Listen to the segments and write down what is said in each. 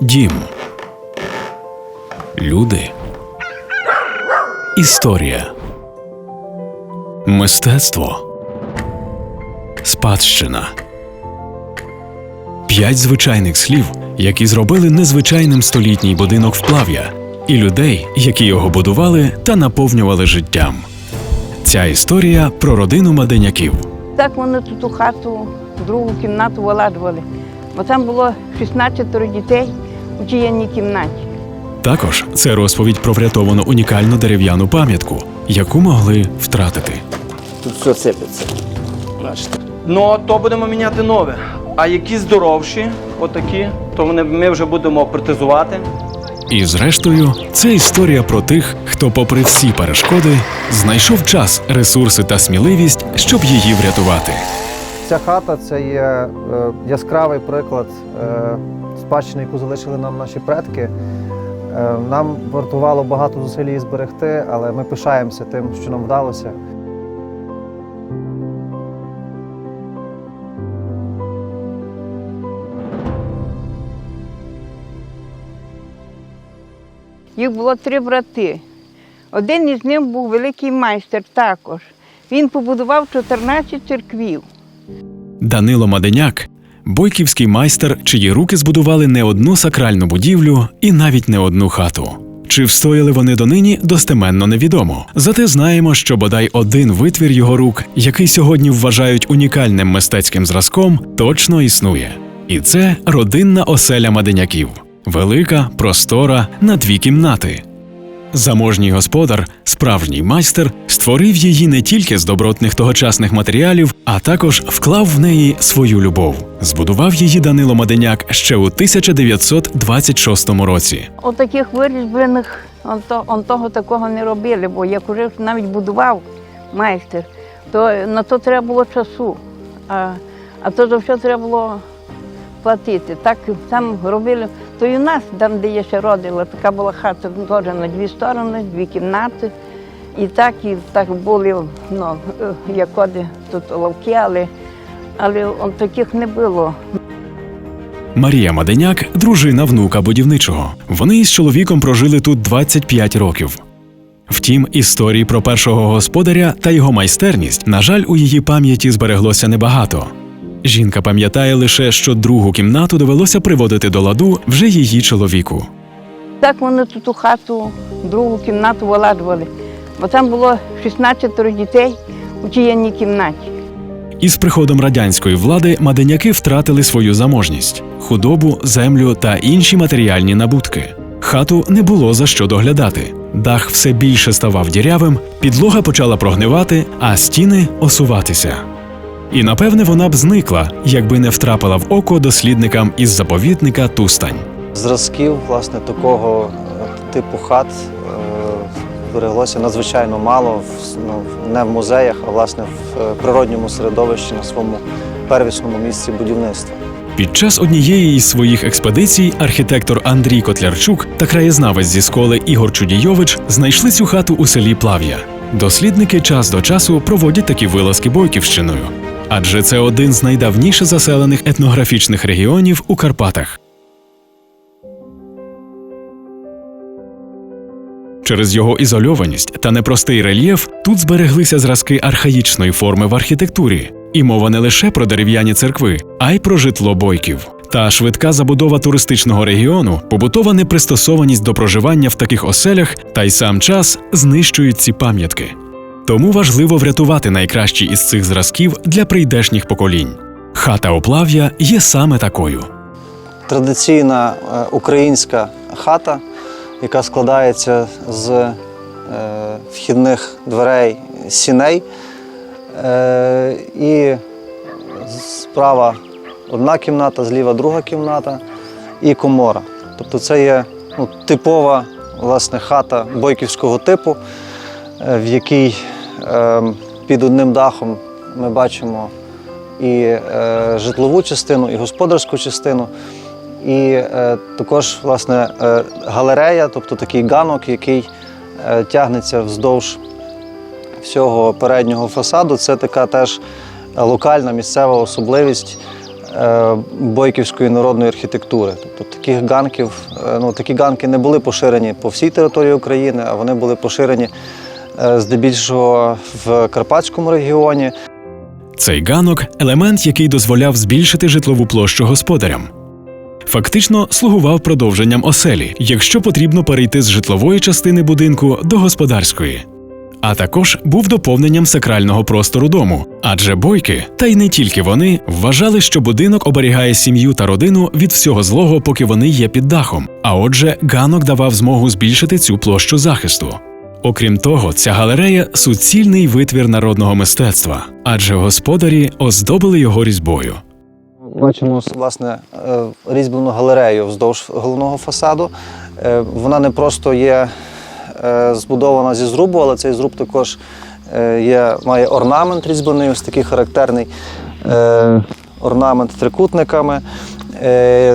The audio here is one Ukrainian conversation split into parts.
Дім. Люди. Історія. Мистецтво. Спадщина. П'ять звичайних слів, які зробили незвичайним столітній будинок вплав'я, і людей, які його будували та наповнювали життям. Ця історія про родину Маденяків. Так вони тут у хату, другу кімнату виладжували. Бо там було 16 дітей у тієнній кімнаті. Також це розповідь про врятовану унікальну дерев'яну пам'ятку, яку могли втратити. Тут все сипеться. Бачите. Ну, то будемо міняти нове. А які здоровші, отакі, то вони ми вже будемо протезувати. І зрештою, це історія про тих, хто, попри всі перешкоди, знайшов час, ресурси та сміливість, щоб її врятувати. Ця хата це є е, яскравий приклад е, спадщини, яку залишили нам наші предки. Е, нам вартувало багато зусиль її зберегти, але ми пишаємося тим, що нам вдалося. Їх було три брати. Один із них був великий майстер також. Він побудував 14 церквів. Данило Маденяк бойківський майстер, чиї руки збудували не одну сакральну будівлю і навіть не одну хату. Чи встояли вони донині, достеменно невідомо. Зате знаємо, що бодай один витвір його рук, який сьогодні вважають унікальним мистецьким зразком, точно існує. І це родинна оселя Маденяків. Велика, простора, на дві кімнати. Заможній господар, справжній майстер, створив її не тільки з добротних тогочасних матеріалів, а також вклав в неї свою любов. Збудував її Данило Маденяк ще у 1926 році. Отаких вирізблених он, то, он того такого не робили, бо як уже навіть будував майстер, то на то треба було часу. А, а то за все треба було платити. Так там робили. То і у нас, там, де я ще родила, така була хата теж на дві сторони, дві кімнати. І так, і так були, ну, е, як оде, тут лавки, але, але он таких не було. Марія Маденяк дружина внука будівничого. Вони із чоловіком прожили тут 25 років. Втім, історії про першого господаря та його майстерність, на жаль, у її пам'яті збереглося небагато. Жінка пам'ятає лише, що другу кімнату довелося приводити до ладу вже її чоловіку. Так вони тут у хату, другу кімнату виладжували. Бо там було 16 дітей у тієнній кімнаті. Із приходом радянської влади маденяки втратили свою заможність, худобу, землю та інші матеріальні набутки. Хату не було за що доглядати. Дах все більше ставав дірявим, підлога почала прогнивати, а стіни осуватися. І напевне вона б зникла, якби не втрапила в око дослідникам із заповідника Тустань. Зразків власне такого е, типу хат е, збереглося надзвичайно мало ну, не в музеях, а власне в е, природньому середовищі на своєму первісному місці будівництва. Під час однієї із своїх експедицій архітектор Андрій Котлярчук та краєзнавець зі школи Ігор Чудійович знайшли цю хату у селі Плав'я. Дослідники час до часу проводять такі вилазки Бойківщиною, адже це один з найдавніше заселених етнографічних регіонів у Карпатах. Через його ізольованість та непростий рельєф тут збереглися зразки архаїчної форми в архітектурі, і мова не лише про дерев'яні церкви, а й про житло бойків. Та швидка забудова туристичного регіону, побутова непристосованість до проживання в таких оселях та й сам час знищують ці пам'ятки. Тому важливо врятувати найкращі із цих зразків для прийдешніх поколінь. Хата Оплав'я є саме такою. Традиційна е, українська хата, яка складається з е, вхідних дверей сіней. Е, і справа одна кімната, зліва друга кімната і комора. Тобто це є ну, типова власне, хата бойківського типу, в якій під одним дахом ми бачимо і е, житлову частину, і господарську частину. І е, також власне е, галерея, тобто такий ганок, який тягнеться вздовж всього переднього фасаду. Це така теж локальна місцева особливість бойківської народної архітектури. Тобто таких ганків, ну, такі ганки не були поширені по всій території України, а вони були поширені здебільшого в Карпатському регіоні. Цей ганок елемент, який дозволяв збільшити житлову площу господарям. Фактично слугував продовженням оселі, якщо потрібно перейти з житлової частини будинку до господарської. А також був доповненням сакрального простору дому, адже бойки, та й не тільки вони, вважали, що будинок оберігає сім'ю та родину від всього злого, поки вони є під дахом. А отже, ганок давав змогу збільшити цю площу захисту. Окрім того, ця галерея суцільний витвір народного мистецтва, адже господарі оздобили його різьбою. Бачимо власне е, різьблену галерею вздовж головного фасаду. Е, Вона не просто є е, збудована зі зрубу, але цей зруб також є, має орнамент різьблений, ось такий характерний орнамент трикутниками,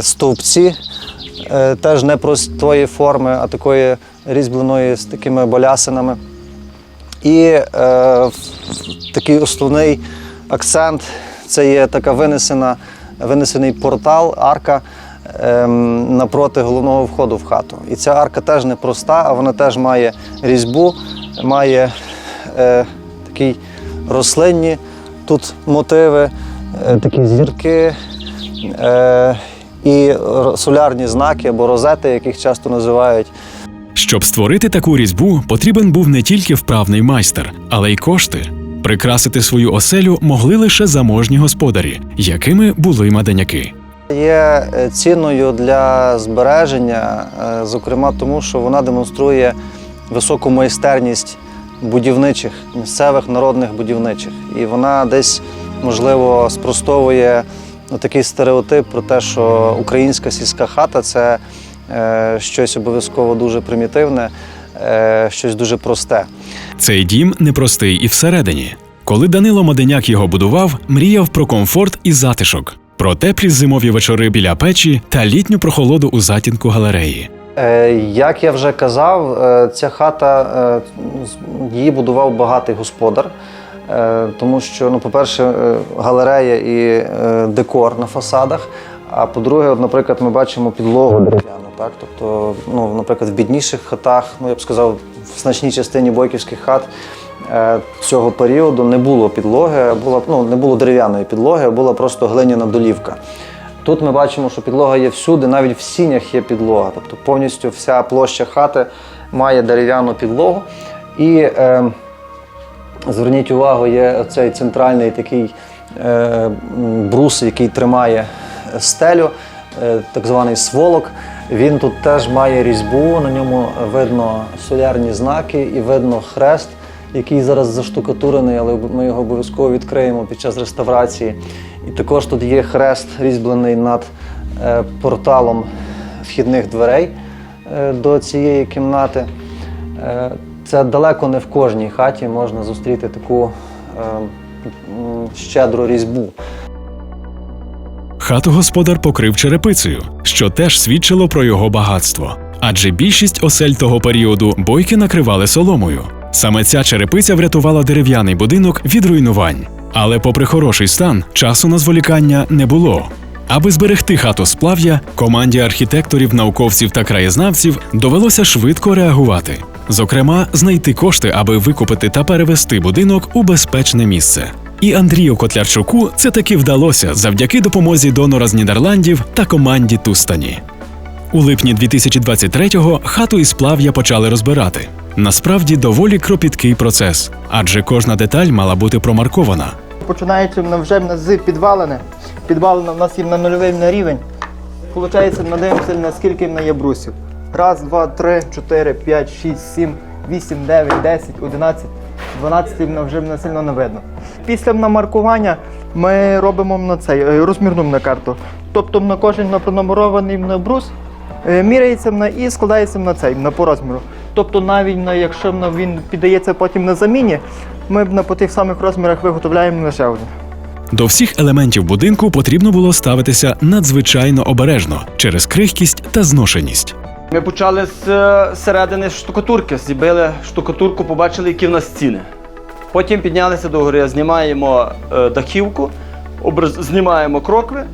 стовпці теж не простої форми, а такої різьбленої з такими балясинами. І е, такий основний акцент це є така винесена, винесений портал, арка ем, напроти головного входу в хату. І ця арка теж не проста, а вона теж має різьбу, має е, такі рослинні тут мотиви, е, такі зірки. Е, і солярні знаки або розети, яких часто називають Щоб створити таку різьбу, потрібен був не тільки вправний майстер, але й кошти. Прикрасити свою оселю могли лише заможні господарі, якими були маденяки. Є е, цінною для збереження, е, зокрема тому, що вона демонструє високу майстерність будівничих, місцевих народних будівничих. І вона десь, можливо, спростовує ну, такий стереотип про те, що українська сільська хата це е, щось обов'язково дуже примітивне, е, щось дуже просте. Цей дім непростий і всередині. Коли Данило Маденяк його будував, мріяв про комфорт і затишок, про теплі зимові вечори біля печі та літню прохолоду у затінку галереї. Е, Як я вже казав, е, ця хата е, її будував багатий господар, тому що, ну, по-перше, е, галерея і е, декор на фасадах. А по-друге, наприклад, ми бачимо підлогу дерев'яну. Так? Тобто, ну, наприклад, в бідніших хатах, ну я б сказав, в значній частині бойківських хат е, цього періоду не було підлоги, була, ну, не було дерев'яної підлоги, а була просто глиняна долівка. Тут ми бачимо, що підлога є всюди, навіть в сінях є підлога. Тобто повністю вся площа хати має дерев'яну підлогу. І е, зверніть увагу, є цей центральний такий е, брус, який тримає стелю, е, так званий сволок. Він тут теж має різьбу, на ньому видно солярні знаки і видно хрест, який зараз заштукатурений, але ми його обов'язково відкриємо під час реставрації. І також тут є хрест різьблений над е, порталом вхідних дверей до цієї кімнати. Це далеко не в кожній хаті можна зустріти таку е, щедру різьбу. Хату господар покрив черепицею, що теж свідчило про його багатство. Адже більшість осель того періоду бойки накривали соломою. Саме ця черепиця врятувала дерев'яний будинок від руйнувань. Але, попри хороший стан, часу на зволікання не було. Аби зберегти хату з плав'я, команді архітекторів, науковців та краєзнавців довелося швидко реагувати. Зокрема, знайти кошти, аби викупити та перевести будинок у безпечне місце. І Андрію Котлярчуку це таки вдалося завдяки допомозі донора з Нідерландів та команді Тустані. У липні 2023-го хату із плав'я почали розбирати. Насправді доволі кропіткий процес, адже кожна деталь мала бути промаркована. Починаючи на вже з підвалини. Підвалина в нас є на нульовий на рівень. Получається, надивимося, наскільки в неї брусів. Раз, два, три, чотири, п'ять, шість, сім, вісім, дев'ять, десять, одинадцять, дванадцятий вона вже не сильно не видно. Після намаркування ми робимо на цей е, розмірну на карту. Тобто на кожен пронумерований на брус е, міряється на і складається на цей на по розміру. Тобто, навіть на, якщо він піддається потім на заміні, ми б на по тих самих розмірах виготовляємо лише один. До всіх елементів будинку потрібно було ставитися надзвичайно обережно через крихкість та зношеність. Ми почали з е, середини штукатурки, зібили штукатурку, побачили, які в нас стіни. Потім піднялися до гори, знімаємо е, дахівку, знімаємо крокви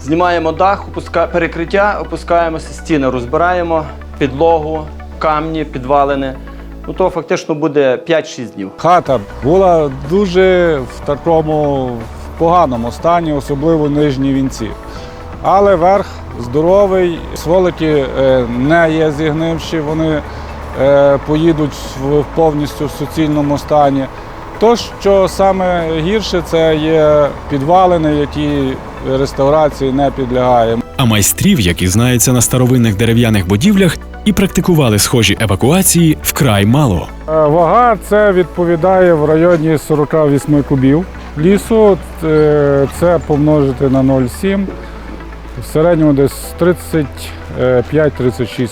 Знімаємо дах, перекриття, опускаємося стіни, розбираємо підлогу, камні, підвалини. Ну то фактично буде 5-6 днів. Хата була дуже в такому в поганому стані, особливо нижні вінці. Але верх здоровий, сволоки е, не є зігнивші, вони е, поїдуть в повністю в суцільному стані. То, що саме гірше, це є підвалини, які реставрації не підлягають. А майстрів, які знаються на старовинних дерев'яних будівлях і практикували схожі евакуації, вкрай мало. Е, Вага це відповідає в районі 48 кубів лісу. Це помножити на 0,7. В середньому десь 35-36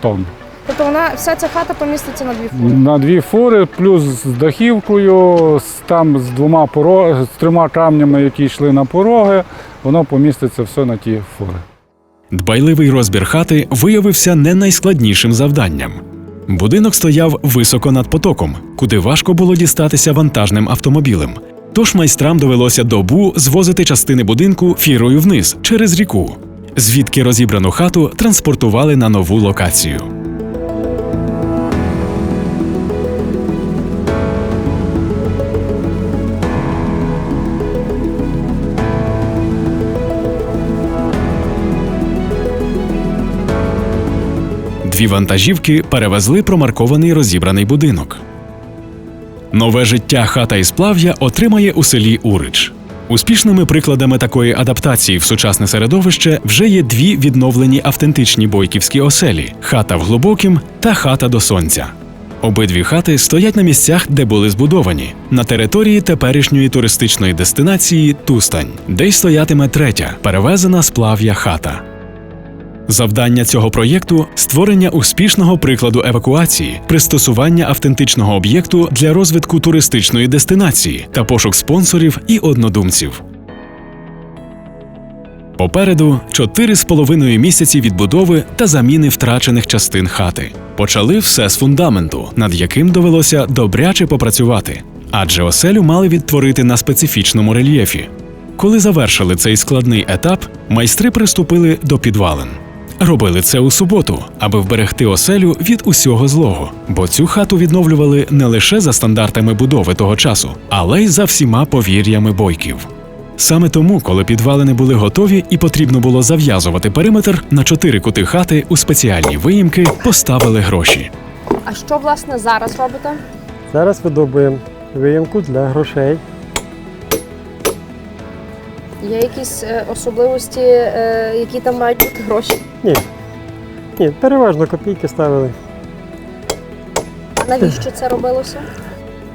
тонн. Тобто вона вся ця хата поміститься на дві фури. На дві фури, плюс з дахівкою, з- там з двома поро... з трьома камнями, які йшли на пороги, воно поміститься все на ті фури. Дбайливий розбір хати виявився не найскладнішим завданням. Будинок стояв високо над потоком, куди важко було дістатися вантажним автомобілем. Тож майстрам довелося добу звозити частини будинку фірою вниз через ріку, звідки розібрану хату транспортували на нову локацію. Дві вантажівки перевезли промаркований розібраний будинок. Нове життя хата із плав'я отримає у селі Урич. Успішними прикладами такої адаптації в сучасне середовище вже є дві відновлені автентичні бойківські оселі хата в глибокім та хата до сонця. Обидві хати стоять на місцях, де були збудовані, на території теперішньої туристичної дестинації Тустань, де й стоятиме третя перевезена з плав'я хата. Завдання цього проєкту створення успішного прикладу евакуації, пристосування автентичного об'єкту для розвитку туристичної дестинації та пошук спонсорів і однодумців. Попереду чотири з половиною місяці відбудови та заміни втрачених частин хати. Почали все з фундаменту, над яким довелося добряче попрацювати, адже оселю мали відтворити на специфічному рельєфі. Коли завершили цей складний етап, майстри приступили до підвалин. Робили це у суботу, аби вберегти оселю від усього злого, бо цю хату відновлювали не лише за стандартами будови того часу, але й за всіма повір'ями бойків. Саме тому, коли підвалини були готові і потрібно було зав'язувати периметр, на чотири кути хати у спеціальні виїмки поставили гроші. А що власне зараз робите? Зараз видобуємо виїмку для грошей. Є якісь е, особливості, е, які там мають бути гроші? Ні. Ні, переважно копійки ставили, А навіщо це робилося?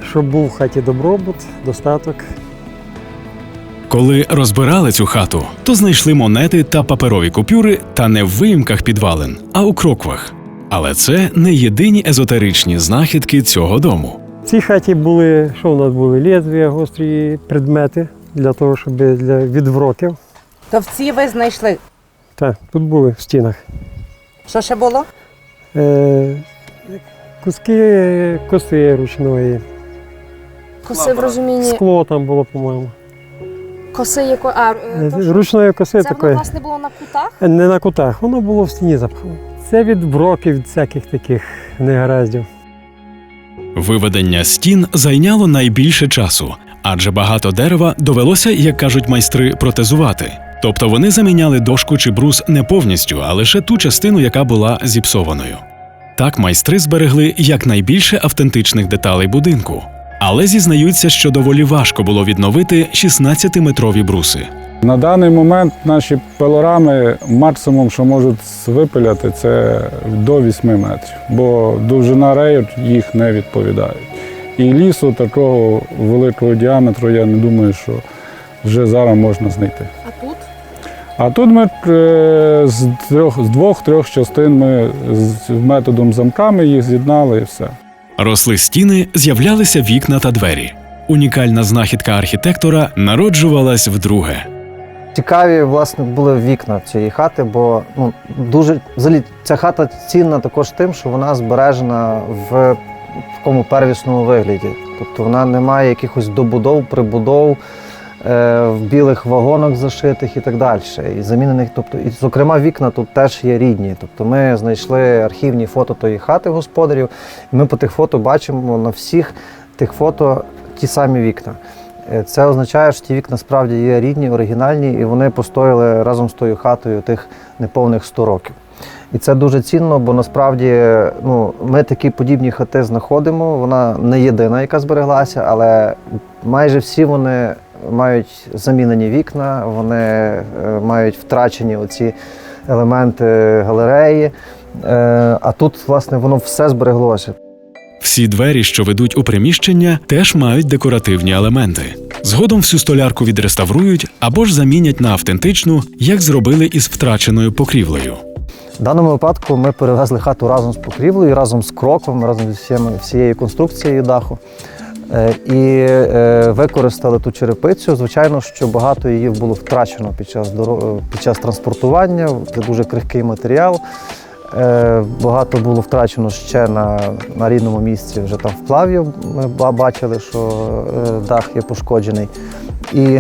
щоб був в хаті добробут, достаток. Коли розбирали цю хату, то знайшли монети та паперові купюри та не в виїмках підвалин, а у кроквах. Але це не єдині езотеричні знахідки цього дому. В цій хаті були, що у нас були? Лезвія, гострі предмети для того, щоб для відвроків. То в цій ви знайшли. Так, тут були в стінах. Що ще було? Е, куски коси ручної. Коси в розумінні. Скло там було, по-моєму. Коси якої. А, е, то, що- Ручної коси це воно такої. власне було на кутах? Не на кутах, воно було в стіні запхано. Це від броків, від всяких таких негараздів. Виведення стін зайняло найбільше часу, адже багато дерева довелося, як кажуть майстри, протезувати. Тобто вони заміняли дошку чи брус не повністю, а лише ту частину, яка була зіпсованою. Так майстри зберегли якнайбільше автентичних деталей будинку, але зізнаються, що доволі важко було відновити 16-метрові бруси. На даний момент наші пилорами максимум, що можуть випиляти, це до 8 метрів, бо довжина реїв їх не відповідає. І лісу такого великого діаметру, я не думаю, що вже зараз можна знайти. А тут? Ми е, з трьох з двох-трьох частин ми з методом замками їх з'єднали і все. Росли стіни, з'являлися вікна та двері. Унікальна знахідка архітектора народжувалась вдруге. Цікаві, власне, були вікна цієї хати, бо ну, дуже взагалі ця хата цінна також тим, що вона збережена в такому первісному вигляді. Тобто вона не має якихось добудов, прибудов. Е, в білих вагонах зашитих і так далі. І замінених, тобто, і, зокрема, вікна тут теж є рідні. Тобто ми знайшли архівні фото тої хати господарів, і ми по тих фото бачимо на всіх тих фото ті самі вікна. Е, Це означає, що ті вікна справді є рідні, оригінальні, і вони постояли разом з тою хатою тих неповних 100 років. І це дуже цінно, бо насправді ну, ми такі подібні хати знаходимо. Вона не єдина, яка збереглася, але майже всі вони мають замінені вікна, вони е, мають втрачені оці елементи галереї. Е, А тут, власне, воно все збереглося. Всі двері, що ведуть у приміщення, теж мають декоративні елементи. Згодом всю столярку відреставрують або ж замінять на автентичну, як зробили із втраченою покрівлею. В даному випадку ми перевезли хату разом з покрівлею, разом з кроком, разом з всією конструкцією даху. Е, І е, використали ту черепицю. Звичайно, що багато її було втрачено під час, під час транспортування. Це дуже крихкий матеріал. Е, Багато було втрачено ще на, на рідному місці, вже там в плаві. Ми бачили, що дах є пошкоджений. І,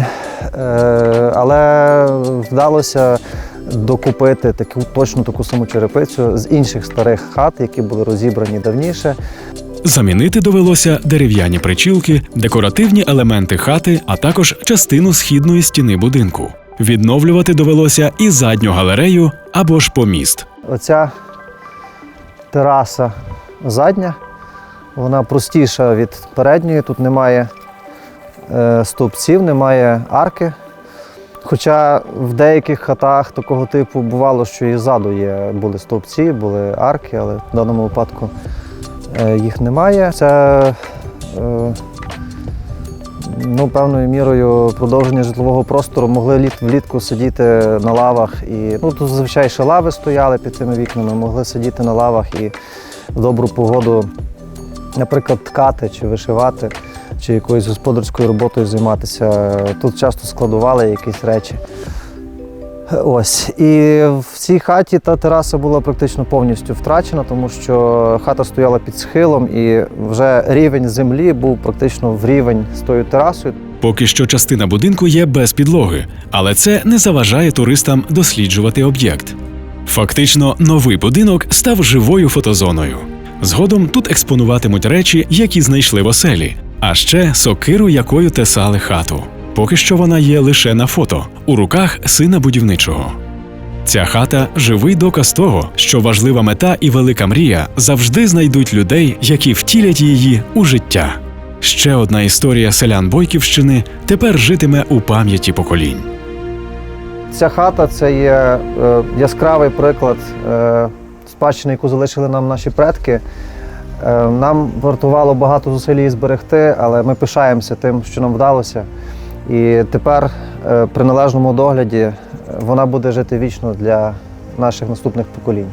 але вдалося докупити таку точно таку саму черепицю з інших старих хат, які були розібрані давніше. Замінити довелося дерев'яні причілки, декоративні елементи хати, а також частину східної стіни будинку. Відновлювати довелося і задню галерею або ж поміст. Оця тераса задня, вона простіша від передньої. Тут немає е, стовпців, немає арки. Хоча в деяких хатах такого типу бувало, що і ззаду є, були стовпці, були арки, але в даному випадку їх немає. Це е, ну, певною мірою продовження житлового простору могли літ, влітку сидіти на лавах. І, ну, тут зазвичай ще лави стояли під цими вікнами, могли сидіти на лавах і в добру погоду, наприклад, ткати чи вишивати, чи якоюсь господарською роботою займатися. Тут часто складували якісь речі. Ось. І в цій хаті та тераса була практично повністю втрачена, тому що хата стояла під схилом і вже рівень землі був практично в рівень з тою терасою. Поки що частина будинку є без підлоги, але це не заважає туристам досліджувати об'єкт. Фактично, новий будинок став живою фотозоною. Згодом тут експонуватимуть речі, які знайшли в оселі, а ще сокиру, якою тесали хату. Поки що вона є лише на фото у руках сина будівничого. Ця хата живий доказ того, що важлива мета і велика мрія завжди знайдуть людей, які втілять її у життя. Ще одна історія селян Бойківщини тепер житиме у пам'яті поколінь. Ця хата це є е, яскравий приклад е, спадщини, яку залишили нам наші предки. Е, нам вартувало багато зусиль її зберегти, але ми пишаємося тим, що нам вдалося. І тепер е, при належному догляді вона буде жити вічно для наших наступних поколінь.